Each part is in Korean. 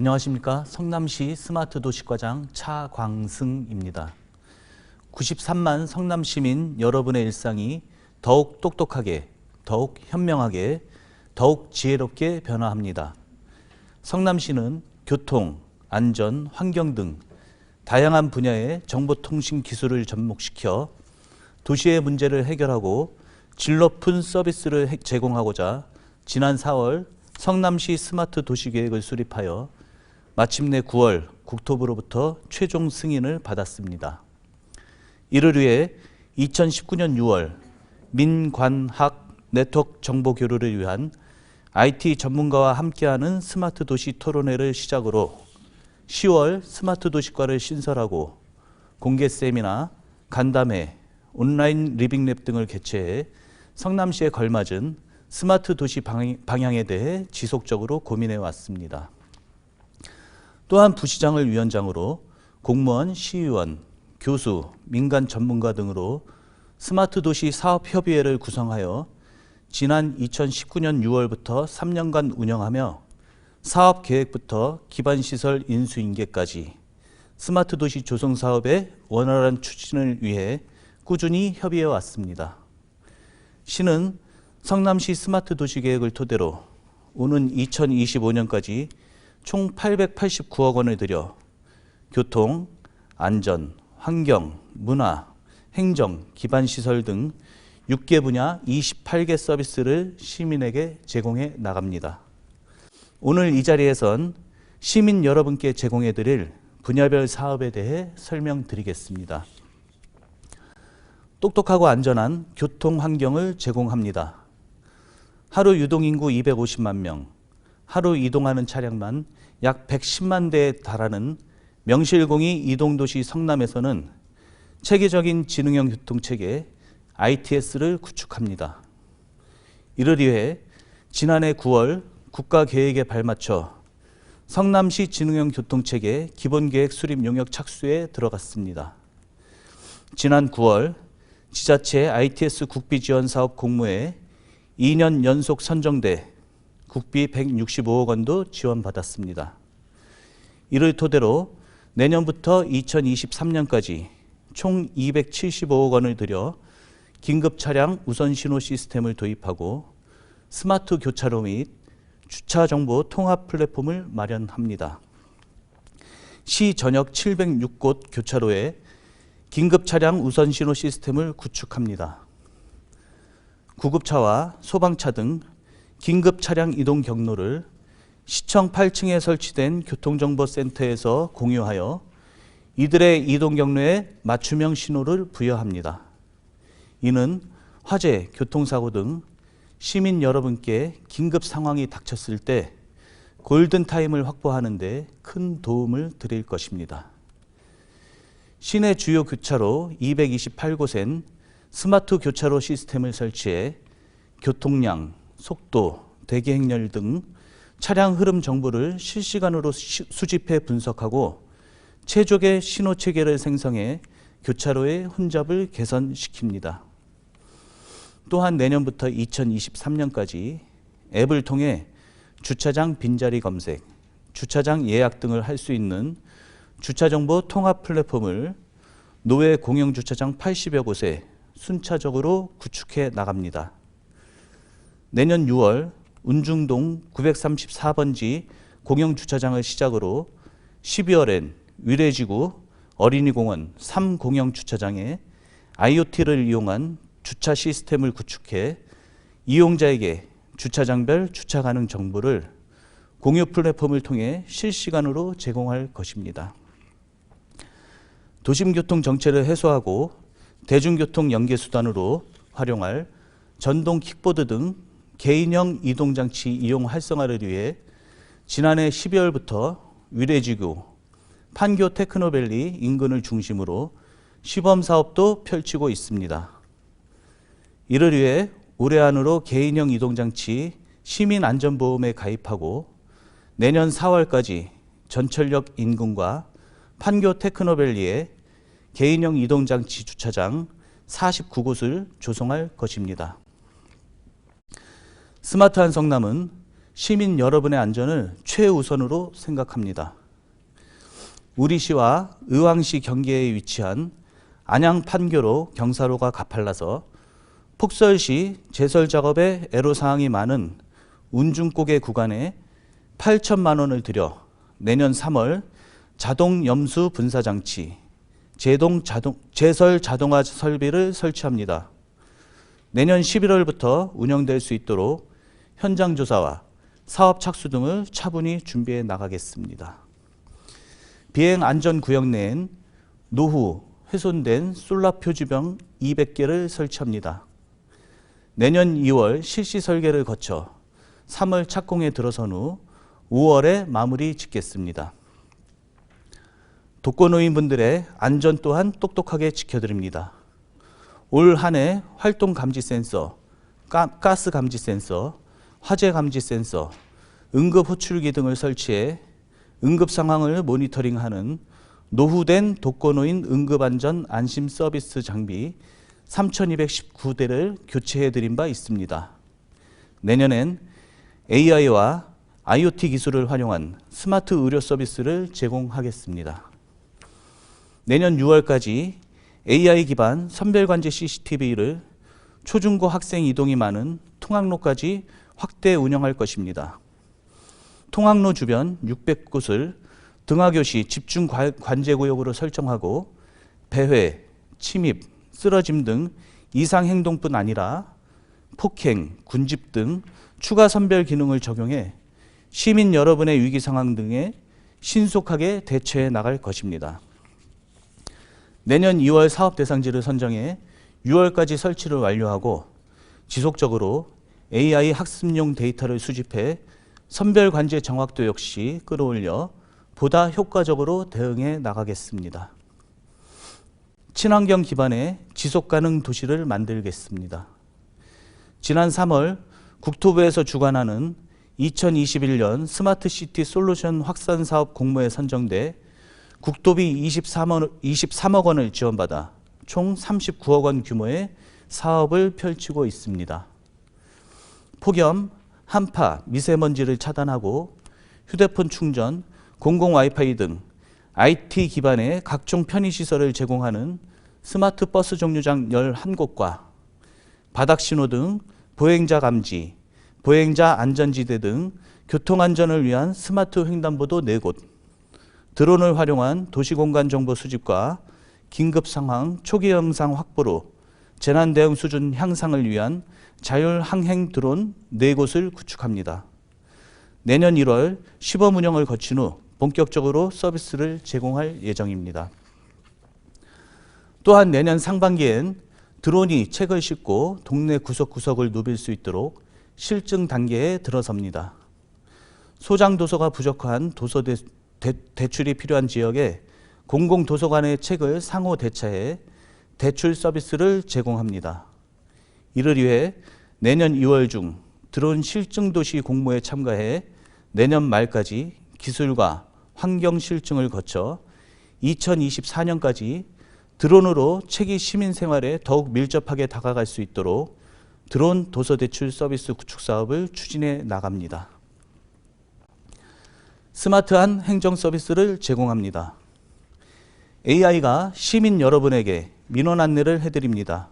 안녕하십니까. 성남시 스마트 도시과장 차광승입니다. 93만 성남 시민 여러분의 일상이 더욱 똑똑하게, 더욱 현명하게, 더욱 지혜롭게 변화합니다. 성남시는 교통, 안전, 환경 등 다양한 분야의 정보통신 기술을 접목시켜 도시의 문제를 해결하고 질 높은 서비스를 해- 제공하고자 지난 4월 성남시 스마트 도시계획을 수립하여 마침내 9월 국토부로부터 최종 승인을 받았습니다. 이를 위해 2019년 6월 민관학 네트워크 정보 교류를 위한 IT 전문가와 함께하는 스마트 도시 토론회를 시작으로 10월 스마트 도시과를 신설하고 공개 세미나, 간담회, 온라인 리빙랩 등을 개최해 성남시에 걸맞은 스마트 도시 방향- 방향에 대해 지속적으로 고민해 왔습니다. 또한 부시장을 위원장으로 공무원, 시의원, 교수, 민간 전문가 등으로 스마트 도시 사업 협의회를 구성하여 지난 2019년 6월부터 3년간 운영하며 사업 계획부터 기반 시설 인수인계까지 스마트 도시 조성 사업의 원활한 추진을 위해 꾸준히 협의해 왔습니다. 시는 성남시 스마트 도시 계획을 토대로 오는 2025년까지 총 889억 원을 들여 교통, 안전, 환경, 문화, 행정, 기반 시설 등 6개 분야 28개 서비스를 시민에게 제공해 나갑니다. 오늘 이 자리에선 시민 여러분께 제공해 드릴 분야별 사업에 대해 설명드리겠습니다. 똑똑하고 안전한 교통 환경을 제공합니다. 하루 유동 인구 250만 명, 하루 이동하는 차량만 약 110만 대에 달하는 명실공히 이동도시 성남에서는 체계적인 지능형 교통체계 ITS를 구축합니다. 이를 위해 지난해 9월 국가계획에 발맞춰 성남시 지능형 교통체계 기본계획 수립 용역 착수에 들어갔습니다. 지난 9월 지자체 ITS 국비 지원 사업 공모에 2년 연속 선정돼 국비 165억 원도 지원받았습니다. 이를 토대로 내년부터 2023년까지 총 275억 원을 들여 긴급 차량 우선 신호 시스템을 도입하고 스마트 교차로 및 주차 정보 통합 플랫폼을 마련합니다. 시 전역 706곳 교차로에 긴급 차량 우선 신호 시스템을 구축합니다. 구급차와 소방차 등 긴급 차량 이동 경로를 시청 8층에 설치된 교통정보센터에서 공유하여 이들의 이동 경로에 맞춤형 신호를 부여합니다. 이는 화재, 교통사고 등 시민 여러분께 긴급 상황이 닥쳤을 때 골든타임을 확보하는 데 큰 도움을 드릴 것입니다. 시내 주요 교차로 228곳엔 스마트 교차로 시스템을 설치해 교통량, 속도, 대기 행렬 등 차량 흐름 정보를 실시간으로 시- 수집해 분석하고 최적의 신호 체계를 생성해 교차로의 혼잡을 개선시킵니다. 또한 내년부터 2023년까지 앱을 통해 주차장 빈자리 검색, 주차장 예약 등을 할 수 있는 주차정보 통합 플랫폼을 노외 공영 주차장 80여 곳에 순차적으로 구축해 나갑니다. 내년 6월 운중동 934번지 공영 주차장을 시작으로 12월엔 위례지구 어린이공원 3공영 주차장에 IoT를 이용한 주차 시스템을 구축해 이용자에게 주차장별 주차 가능 정보를 공유 플랫폼을 통해 실시간으로 제공할 것입니다. 도심교통 정체를 해소하고 대중교통 연계 수단으로 활용할 전동 킥보드 등 개인형 이동장치 이용 활성화를 위해 지난해 12월부터 위례지구 판교 테크노밸리 인근을 중심으로 시범 사업도 펼치고 있습니다. 이를 위해 올해 안으로 개인형 이동장치 시민안전보험에 가입하고 내년 4월까지 전철역 인근과 판교 테크노밸리에 개인형 이동장치 주차장 49곳을 조성할 것입니다. 스마트한 성남은 시민 여러분의 안전을 최우선으로 생각합니다. 우리시와 의왕시 경계에 위치한 안양 판교로 경사로가 가팔라서 폭설시 제설 작업에 애로사항이 많은 운중고개 구간에 8천만 원을 들여 내년 3월 자동 염수 분사 장치, 제동 자동 제설 자동화 설비를 설치합니다. 내년 11월부터 운영될 수 있도록 현장 조사와 사업 착수 등을 차분히 준비해 나가겠습니다. 비행 안전 구역 내엔 노후 훼손된 솔라 표지병 200개를 설치합니다. 내년 2월 실시 설계를 거쳐 3월 착공에 들어선 후 5월에 마무리 짓겠습니다. 독거노인분들의 안전 또한 똑똑하게 지켜드립니다. 올 한 해 활동 감지 센서, 가, 가스 감지 센서, 화재 감지 센서, 응급 호출기 등을 설치해 응급 상황을 모니터링하는 노후된 독거노인 응급안전 안심 서비스 장비 3,219대를 교체해 드린 바 있습니다. 내년엔 AI와 IoT 기술을 활용한 스마트 의료 서비스를 제공하겠습니다. 내년 6월까지 AI 기반 선별관제 CCTV를 초중고 학생 이동이 많은 통학로까지 확대 운영할 것입니다. 통학로 주변 600곳을 등하교시 집중 관- 관제구역으로 설정하고 배회, 침입, 쓰러짐 등 이상 행동뿐 아니라 폭행, 군집 등 추가 선별 기능을 적용해 시민 여러분의 위기 상황 등에 신속하게 대처해 나갈 것입니다. 내년 2월 사업 대상지를 선정해 6월까지 설치를 완료하고 지속적으로 AI 학습용 데이터를 수집해 선별 관제 정확도 역시 끌어올려 보다 효과적으로 대응해 나가겠습니다. 친환경 기반의 지속 가능 도시를 만들겠습니다. 지난 3월 국토부에서 주관하는 2021년 스마트 시티 솔루션 확산 사업 공모에 선정돼 23억, 23억 원을 지원받아 총 39억 원 규모의 사업을 펼치고 있습니다. 폭염, 한파, 미세먼지를 차단하고 휴대폰 충전, 공공 와이파이 등 IT 기반의 각종 편의시설을 제공하는 스마트 버스 정류장 11곳과 바닥 신호 등 보행자 감지, 보행자 안전지대 등 교통안전을 위한 스마트 횡단보도 4곳, 드론을 활용한 도시공간 정보 수집과 긴급 상황 초기 영상 확보로 재난 대응 수준 향상을 위한 자율 항행 드론 4곳을 구축합니다. 내년 1월 시범 운영을 거친 후 본격적으로 서비스를 제공할 예정입니다. 또한 내년 상반기엔 드론이 책을 싣고 동네 구석구석을 누빌 수 있도록 실증 단계에 들어섭니다. 소장 도서가 부족한 도서 대, 대, 대출이 필요한 지역에 공공 도서관의 책을 상호 대차해 대출 서비스를 제공합니다. 이를 위해 내년 2월 중 드론 실증 도시 공모에 참가해 내년 말까지 기술과 환경 실증을 거쳐 2024년까지 드론으로 책이 시민 생활에 더욱 밀접하게 다가갈 수 있도록 드론 도서 대출 서비스 구축 사업을 추진해 나갑니다. 스마트한 행정 서비스를 제공합니다. AI가 시민 여러분에게 민원 안내를 해드립니다.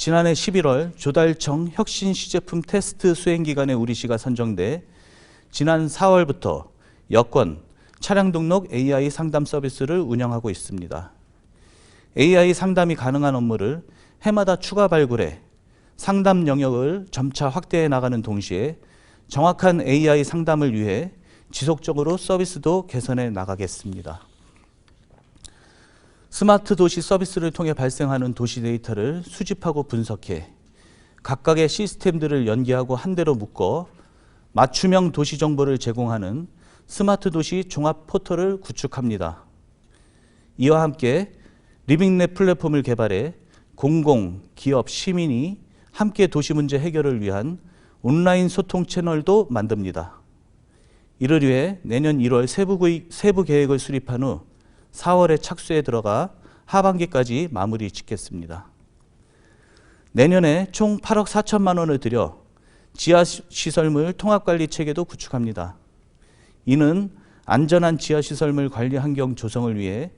지난해 11월 조달청 혁신 시제품 테스트 수행 기간에 우리 시가 선정돼 지난 4월부터 여권, 차량 등록 AI 상담 서비스를 운영하고 있습니다. AI 상담이 가능한 업무를 해마다 추가 발굴해 상담 영역을 점차 확대해 나가는 동시에 정확한 AI 상담을 위해 지속적으로 서비스도 개선해 나가겠습니다. 스마트 도시 서비스를 통해 발생하는 도시 데이터를 수집하고 분석해 각각의 시스템들을 연계하고 한 대로 묶어 맞춤형 도시 정보를 제공하는 스마트 도시 종합 포털을 구축합니다. 이와 함께 리빙랩 플랫폼을 개발해 공공, 기업, 시민이 함께 도시 문제 해결을 위한 온라인 소통 채널도 만듭니다. 이를 위해 내년 1월 세부, 세부 계획을 수립한 후 4월에 착수에 들어가 하반기까지 마무리 짓겠습니다. 내년에 총 8억 4천만 원을 들여 지하 시- 시설물 통합 관리 체계도 구축합니다. 이는 안전한 지하 시설물 관리 환경 조성을 위해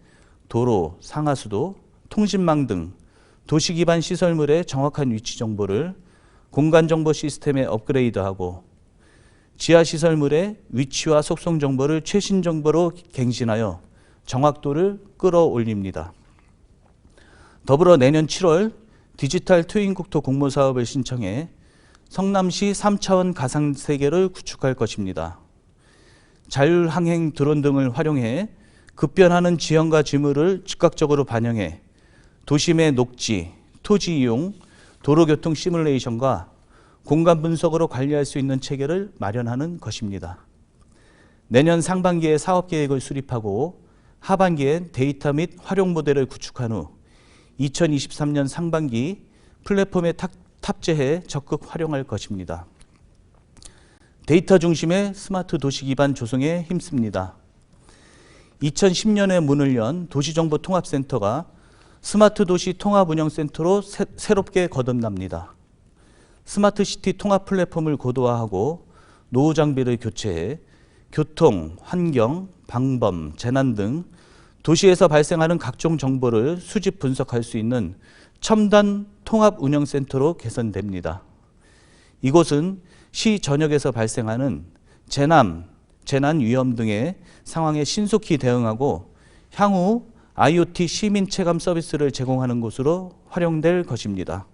도로, 상하수도, 통신망 등 도시 기반 시설물의 정확한 위치 정보를 공간 정보 시스템에 업그레이드하고 지하 시설물의 위치와 속성 정보를 최신 정보로 갱신하여 정확도를 끌어올립니다. 더불어 내년 7월 디지털 트윈 국토 공모 사업을 신청해 성남시 3차원 가상 세계를 구축할 것입니다. 자율항행 드론 등을 활용해 급변하는 지형과 지물을 즉각적으로 반영해 도심의 녹지, 토지 이용, 도로교통 시뮬레이션과 공간 분석으로 관리할 수 있는 체계를 마련하는 것입니다. 내년 상반기에 사업 계획을 수립하고 하반기엔 데이터 및 활용 모델을 구축한 후 2023년 상반기 플랫폼에 탑- 탑재해 적극 활용할 것입니다. 데이터 중심의 스마트 도시 기반 조성에 힘씁니다. 2010년에 문을 연 도시정보통합센터가 스마트 도시 통합 운영센터로 새, 새롭게 거듭납니다. 스마트 시티 통합 플랫폼을 고도화하고 노후 장비를 교체해 교통, 환경, 방범, 재난 등 도시에서 발생하는 각종 정보를 수집 분석할 수 있는 첨단 통합 운영센터로 개선됩니다. 이곳은 시 전역에서 발생하는 재난, 재난 위험 등의 상황에 신속히 대응하고 향후 IoT 시민 체감 서비스를 제공하는 곳으로 활용될 것입니다.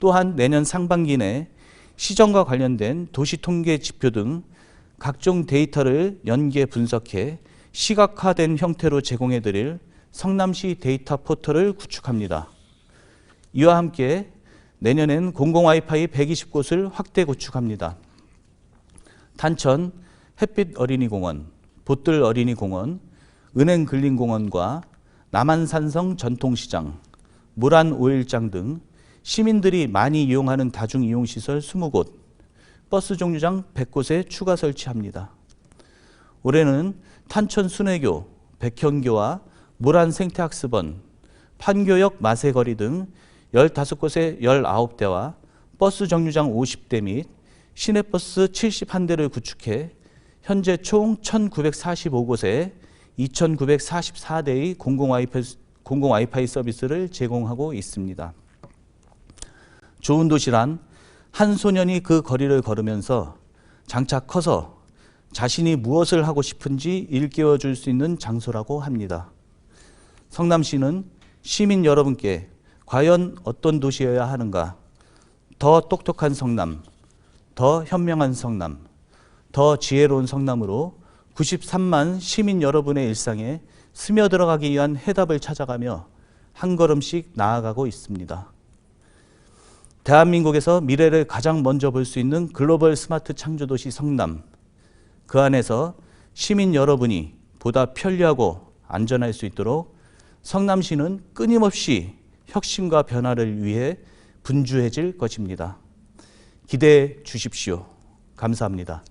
또한 내년 상반기 내 시정과 관련된 도시 통계 지표 등 각종 데이터를 연계 분석해 시각화된 형태로 제공해 드릴 성남시 데이터 포털을 구축합니다. 이와 함께 내년엔 공공 와이파이 120곳을 확대 구축합니다. 탄천 햇빛 어린이공원, 보뜰 어린이공원, 은행 근린공원과 남한산성 전통시장, 물안 오일장 등 시민들이 많이 이용하는 다중 이용시설 20곳, 버스 정류장 100곳에 추가 설치합니다. 올해는 탄천 순회교, 백현교와 물안 생태학습원, 판교역 마세거리 등 15곳에 19대와 버스 정류장 50대 및 시내버스 71대를 구축해 현재 총 1945곳에 2944대의 공공 와이파이, 공공 와이파이 서비스를 제공하고 있습니다. 좋은 도시란 한 소년이 그 거리를 걸으면서 장차 커서 자신이 무엇을 하고 싶은지 일깨워 줄 수 있는 장소라고 합니다. 성남시는 시민 여러분께 과연 어떤 도시여야 하는가? 더 똑똑한 성남, 더 현명한 성남, 더 지혜로운 성남으로 93만 시민 여러분의 일상에 스며들어가기 위한 해답을 찾아가며 한 걸음씩 나아가고 있습니다. 대한민국에서 미래를 가장 먼저 볼 수 있는 글로벌 스마트 창조도시 성남. 그 안에서 시민 여러분이 보다 편리하고 안전할 수 있도록 성남시는 끊임없이 혁신과 변화를 위해 분주해질 것입니다. 기대해 주십시오. 감사합니다.